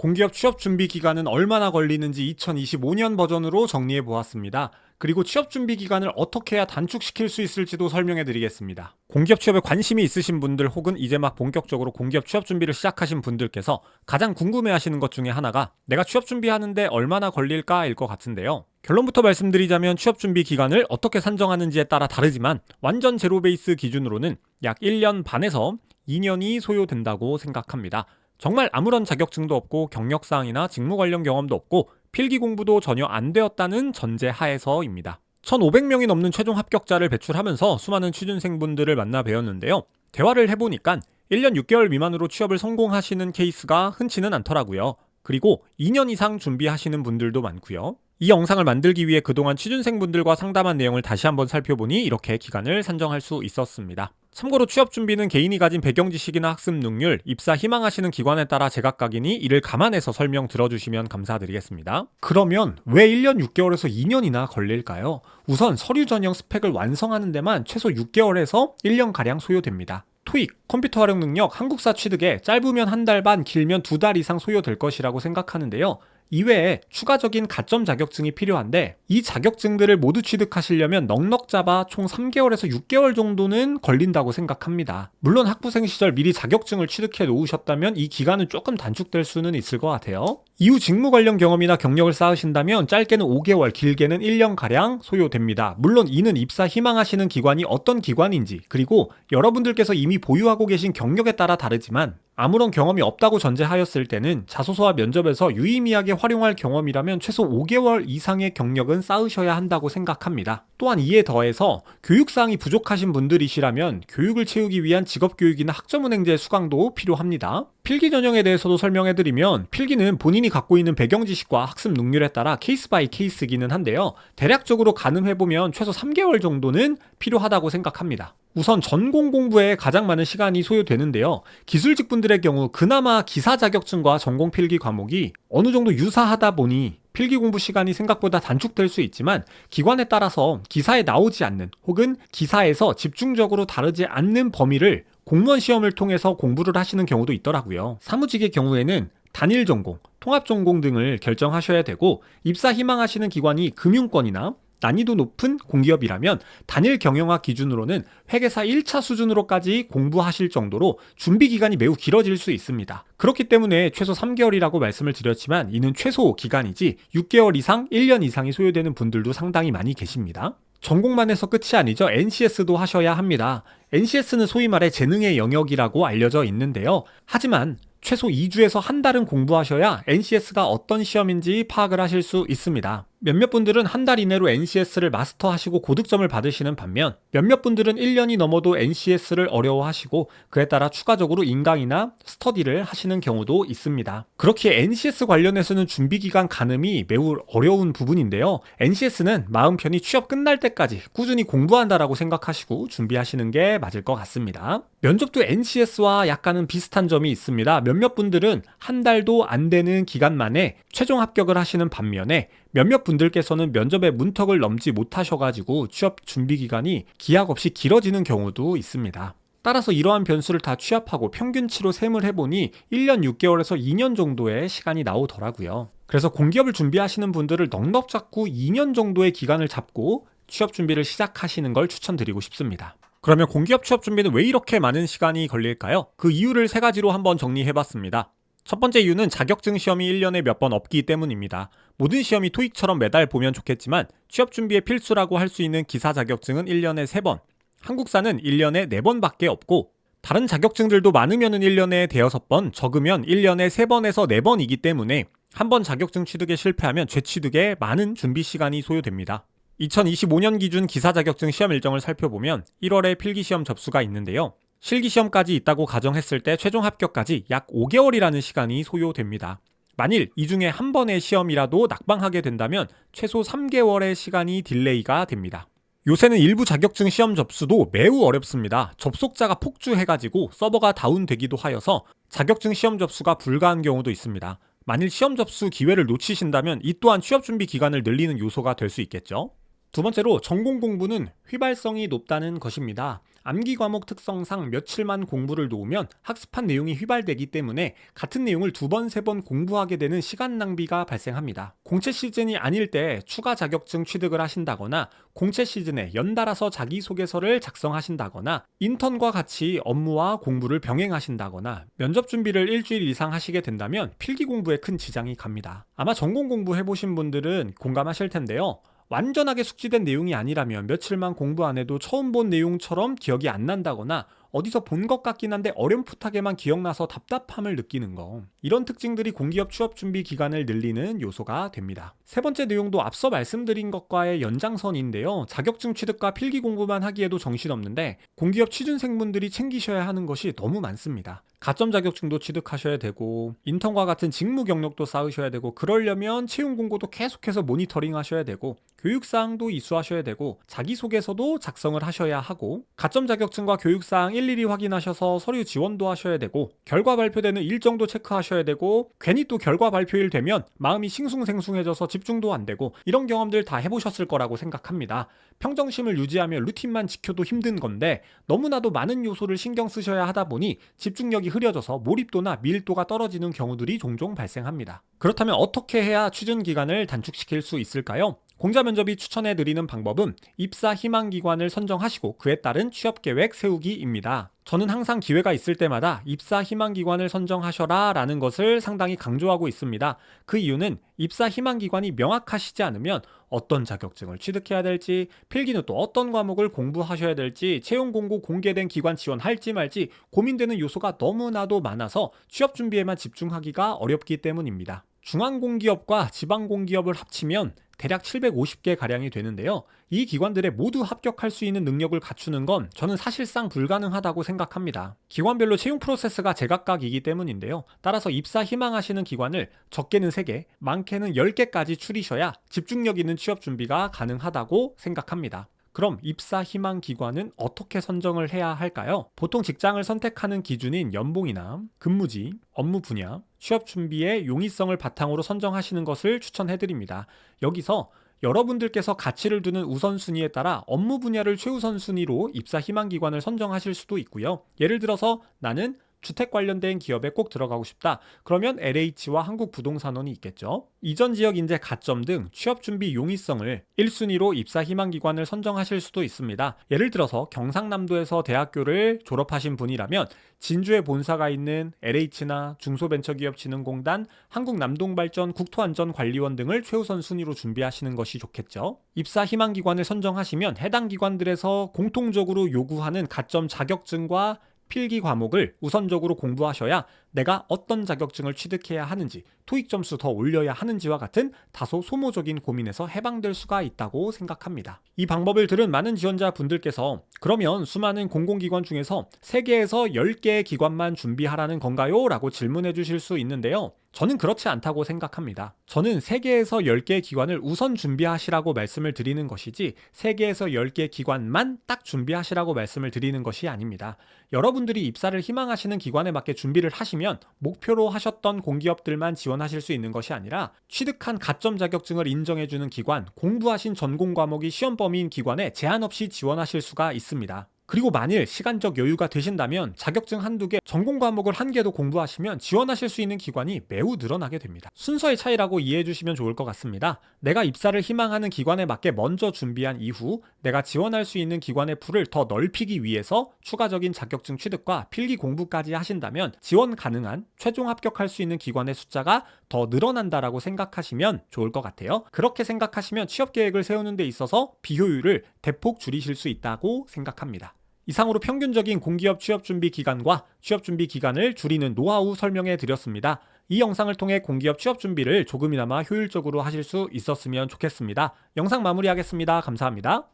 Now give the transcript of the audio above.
공기업 취업 준비 기간은 얼마나 걸리는지 2025년 버전으로 정리해 보았습니다. 그리고 취업 준비 기간을 어떻게 해야 단축시킬 수 있을지도 설명해 드리겠습니다. 공기업 취업에 관심이 있으신 분들 혹은 이제 막 본격적으로 공기업 취업 준비를 시작하신 분들께서 가장 궁금해 하시는 것 중에 하나가 내가 취업 준비하는데 얼마나 걸릴까일 것 같은데요. 결론부터 말씀드리자면 취업 준비 기간을 어떻게 산정하는지에 따라 다르지만 완전 제로 베이스 기준으로는 약 1년 반에서 2년이 소요된다고 생각합니다. 정말 아무런 자격증도 없고 경력사항이나 직무 관련 경험도 없고 필기 공부도 전혀 안 되었다는 전제 하에서입니다. 1,500명이 넘는 최종 합격자를 배출하면서 수많은 취준생분들을 만나 뵈었는데요. 대화를 해보니까 1년 6개월 미만으로 취업을 성공하시는 케이스가 흔치는 않더라고요. 그리고 2년 이상 준비하시는 분들도 많고요. 이 영상을 만들기 위해 그동안 취준생분들과 상담한 내용을 다시 한번 살펴보니 이렇게 기간을 산정할 수 있었습니다. 참고로 취업 준비는 개인이 가진 배경 지식이나 학습 능률, 입사 희망하시는 기관에 따라 제각각이니 이를 감안해서 설명 들어주시면 감사드리겠습니다. 그러면 왜 1년 6개월에서 2년이나 걸릴까요? 우선 서류 전형 스펙을 완성하는 데만 최소 6개월에서 1년가량 소요됩니다. 토익, 컴퓨터 활용 능력, 한국사 취득에 짧으면 한 달 반, 길면 두 달 이상 소요될 것이라고 생각하는데요. 이외에 추가적인 가점 자격증이 필요한데 이 자격증들을 모두 취득하시려면 넉넉 잡아 총 3개월에서 6개월 정도는 걸린다고 생각합니다. 물론 학부생 시절 미리 자격증을 취득해 놓으셨다면 이 기간은 조금 단축될 수는 있을 것 같아요. 이후 직무 관련 경험이나 경력을 쌓으신다면 짧게는 5개월, 길게는 1년가량 소요됩니다. 물론 이는 입사 희망하시는 기관이 어떤 기관인지 그리고 여러분들께서 이미 보유하고 계신 경력에 따라 다르지만 아무런 경험이 없다고 전제하였을 때는 자소서와 면접에서 유의미하게 활용할 경험이라면 최소 5개월 이상의 경력은 쌓으셔야 한다고 생각합니다. 또한 이에 더해서 교육사항이 부족하신 분들이시라면 교육을 채우기 위한 직업교육이나 학점은행제 수강도 필요합니다. 필기 전형에 대해서도 설명해드리면 필기는 본인이 갖고 있는 배경 지식과 학습 능률에 따라 케이스 바이 케이스기는 한데요. 대략적으로 가늠해보면 최소 3개월 정도는 필요하다고 생각합니다. 우선 전공 공부에 가장 많은 시간이 소요되는데요. 기술직 분들의 경우 그나마 기사 자격증과 전공 필기 과목이 어느 정도 유사하다 보니 필기 공부 시간이 생각보다 단축될 수 있지만 기관에 따라서 기사에 나오지 않는 혹은 기사에서 집중적으로 다르지 않는 범위를 공무원 시험을 통해서 공부를 하시는 경우도 있더라고요. 사무직의 경우에는 단일 전공, 통합 전공 등을 결정하셔야 되고 입사 희망하시는 기관이 금융권이나 난이도 높은 공기업이라면 단일 경영학 기준으로는 회계사 1차 수준으로까지 공부하실 정도로 준비 기간이 매우 길어질 수 있습니다. 그렇기 때문에 최소 3개월이라고 말씀을 드렸지만 이는 최소 기간이지 6개월 이상, 1년 이상이 소요되는 분들도 상당히 많이 계십니다. 전공만 해서 끝이 아니죠. NCS도 하셔야 합니다. NCS는 소위 말해 재능의 영역이라고 알려져 있는데요. 하지만 최소 2주에서 한 달은 공부하셔야 NCS가 어떤 시험인지 파악을 하실 수 있습니다. 몇몇 분들은 한 달 이내로 NCS를 마스터하시고 고득점을 받으시는 반면 몇몇 분들은 1년이 넘어도 NCS를 어려워하시고 그에 따라 추가적으로 인강이나 스터디를 하시는 경우도 있습니다. 그렇게 NCS 관련해서는 준비 기간 가늠이 매우 어려운 부분인데요. NCS는 마음 편히 취업 끝날 때까지 꾸준히 공부한다라고 생각하시고 준비하시는 게 맞을 것 같습니다. 면접도 NCS와 약간은 비슷한 점이 있습니다. 몇몇 분들은 한 달도 안 되는 기간 만에 최종 합격을 하시는 반면에 몇몇 분들께서는 면접의 문턱을 넘지 못하셔가지고 취업 준비 기간이 기약 없이 길어지는 경우도 있습니다. 따라서 이러한 변수를 다 취합하고 평균치로 셈을 해보니 1년 6개월에서 2년 정도의 시간이 나오더라고요. 그래서 공기업을 준비하시는 분들을 넉넉 잡고 2년 정도의 기간을 잡고 취업 준비를 시작하시는 걸 추천드리고 싶습니다. 그러면 공기업 취업 준비는 왜 이렇게 많은 시간이 걸릴까요? 그 이유를 세 가지로 한번 정리해봤습니다. 첫 번째 이유는 자격증 시험이 1년에 몇 번 없기 때문입니다. 모든 시험이 토익처럼 매달 보면 좋겠지만 취업 준비에 필수라고 할 수 있는 기사 자격증은 1년에 3번, 한국사는 1년에 4번밖에 없고 다른 자격증들도 많으면 1년에 대여섯 번, 적으면 1년에 3번에서 4번이기 때문에 한 번 자격증 취득에 실패하면 재취득에 많은 준비 시간이 소요됩니다. 2025년 기준 기사 자격증 시험 일정을 살펴보면 1월에 필기 시험 접수가 있는데요. 실기 시험까지 있다고 가정했을 때 최종 합격까지 약 5개월이라는 시간이 소요됩니다. 만일 이 중에 한 번의 시험이라도 낙방하게 된다면 최소 3개월의 시간이 딜레이가 됩니다. 요새는 일부 자격증 시험 접수도 매우 어렵습니다. 접속자가 폭주해가지고 서버가 다운되기도 하여서 자격증 시험 접수가 불가한 경우도 있습니다. 만일 시험 접수 기회를 놓치신다면 이 또한 취업 준비 기간을 늘리는 요소가 될 수 있겠죠. 두 번째로 전공 공부는 휘발성이 높다는 것입니다. 암기 과목 특성상 며칠만 공부를 놓으면 학습한 내용이 휘발되기 때문에 같은 내용을 두 번, 세 번 공부하게 되는 시간 낭비가 발생합니다. 공채 시즌이 아닐 때 추가 자격증 취득을 하신다거나 공채 시즌에 연달아서 자기소개서를 작성하신다거나 인턴과 같이 업무와 공부를 병행하신다거나 면접 준비를 일주일 이상 하시게 된다면 필기 공부에 큰 지장이 갑니다. 아마 전공 공부 해보신 분들은 공감하실 텐데요. 완전하게 숙지된 내용이 아니라면 며칠만 공부 안 해도 처음 본 내용처럼 기억이 안 난다거나 어디서 본 것 같긴 한데 어렴풋하게만 기억나서 답답함을 느끼는 거. 이런 특징들이 공기업 취업 준비 기간을 늘리는 요소가 됩니다. 세 번째 내용도 앞서 말씀드린 것과의 연장선인데요. 자격증 취득과 필기 공부만 하기에도 정신없는데 공기업 취준생분들이 챙기셔야 하는 것이 너무 많습니다. 가점 자격증도 취득하셔야 되고 인턴과 같은 직무 경력도 쌓으셔야 되고 그러려면 채용 공고도 계속해서 모니터링 하셔야 되고 교육사항도 이수하셔야 되고 자기소개서도 작성을 하셔야 하고 가점 자격증과 교육사항 일일이 확인하셔서 서류 지원도 하셔야 되고 결과 발표되는 일정도 체크하셔야 되고 괜히 또 결과 발표일 되면 마음이 싱숭생숭해져서 집중도 안 되고 이런 경험들 다 해보셨을 거라고 생각합니다. 평정심을 유지하며 루틴만 지켜도 힘든 건데 너무나도 많은 요소를 신경 쓰셔야 하다 보니 집중력이 흐려져서 몰입도나 밀도가 떨어지는 경우들이 종종 발생합니다. 그렇다면 어떻게 해야 취준 기간을 단축시킬 수 있을까요? 공자 면접이 추천해 드리는 방법은 입사 희망 기관을 선정하시고 그에 따른 취업 계획 세우기입니다. 저는 항상 기회가 있을 때마다 입사 희망 기관을 선정하셔라 라는 것을 상당히 강조하고 있습니다. 그 이유는 입사 희망 기관이 명확하시지 않으면 어떤 자격증을 취득해야 될지, 필기는 또 어떤 과목을 공부하셔야 될지, 채용 공고 공개된 기관 지원할지 말지 고민되는 요소가 너무나도 많아서 취업 준비에만 집중하기가 어렵기 때문입니다. 중앙공기업과 지방공기업을 합치면 대략 750개 가량이 되는데요. 이 기관들에 모두 합격할 수 있는 능력을 갖추는 건 저는 사실상 불가능하다고 생각합니다. 기관별로 채용 프로세스가 제각각이기 때문인데요. 따라서 입사 희망하시는 기관을 적게는 3개, 많게는 10개까지 추리셔야 집중력 있는 취업 준비가 가능하다고 생각합니다. 그럼 입사 희망 기관은 어떻게 선정을 해야 할까요? 보통 직장을 선택하는 기준인 연봉이나 근무지, 업무 분야, 취업 준비의 용이성을 바탕으로 선정하시는 것을 추천해드립니다. 여기서 여러분들께서 가치를 두는 우선순위에 따라 업무 분야를 최우선순위로 입사 희망 기관을 선정하실 수도 있고요. 예를 들어서 나는 주택 관련된 기업에 꼭 들어가고 싶다. 그러면 LH와 한국부동산원이 있겠죠. 이전 지역 인재 가점 등 취업 준비 용이성을 1순위로 입사 희망 기관을 선정하실 수도 있습니다. 예를 들어서 경상남도에서 대학교를 졸업하신 분이라면 진주에 본사가 있는 LH나 중소벤처기업진흥공단, 한국남동발전 국토안전관리원 등을 최우선 순위로 준비하시는 것이 좋겠죠. 입사 희망 기관을 선정하시면 해당 기관들에서 공통적으로 요구하는 가점 자격증과 필기 과목을 우선적으로 공부하셔야 내가 어떤 자격증을 취득해야 하는지, 토익 점수 더 올려야 하는지와 같은 다소 소모적인 고민에서 해방될 수가 있다고 생각합니다. 이 방법을 들은 많은 지원자 분들께서 그러면 수많은 공공기관 중에서 3개에서 10개의 기관만 준비하라는 건가요? 라고 질문해 주실 수 있는데요. 저는 그렇지 않다고 생각합니다. 저는 3개에서 10개의 기관을 우선 준비하시라고 말씀을 드리는 것이지 3개에서 10개 기관만 딱 준비하시라고 말씀을 드리는 것이 아닙니다. 여러분들이 입사를 희망하시는 기관에 맞게 준비를 하시 면 목표로 하셨던 공기업들만 지원하실 수 있는 것이 아니라 취득한 가점 자격증을 인정해주는 기관, 공부하신 전공 과목이 시험 범위인 기관에 제한 없이 지원하실 수가 있습니다. 그리고 만일 시간적 여유가 되신다면 자격증 한두 개, 전공 과목을 한 개도 공부하시면 지원하실 수 있는 기관이 매우 늘어나게 됩니다. 순서의 차이라고 이해해 주시면 좋을 것 같습니다. 내가 입사를 희망하는 기관에 맞게 먼저 준비한 이후 내가 지원할 수 있는 기관의 풀을 더 넓히기 위해서 추가적인 자격증 취득과 필기 공부까지 하신다면 지원 가능한 최종 합격할 수 있는 기관의 숫자가 더 늘어난다라고 생각하시면 좋을 것 같아요. 그렇게 생각하시면 취업 계획을 세우는 데 있어서 비효율을 대폭 줄이실 수 있다고 생각합니다. 이상으로 평균적인 공기업 취업 준비 기간과 취업 준비 기간을 줄이는 노하우 설명해 드렸습니다. 이 영상을 통해 공기업 취업 준비를 조금이나마 효율적으로 하실 수 있었으면 좋겠습니다. 영상 마무리하겠습니다. 감사합니다.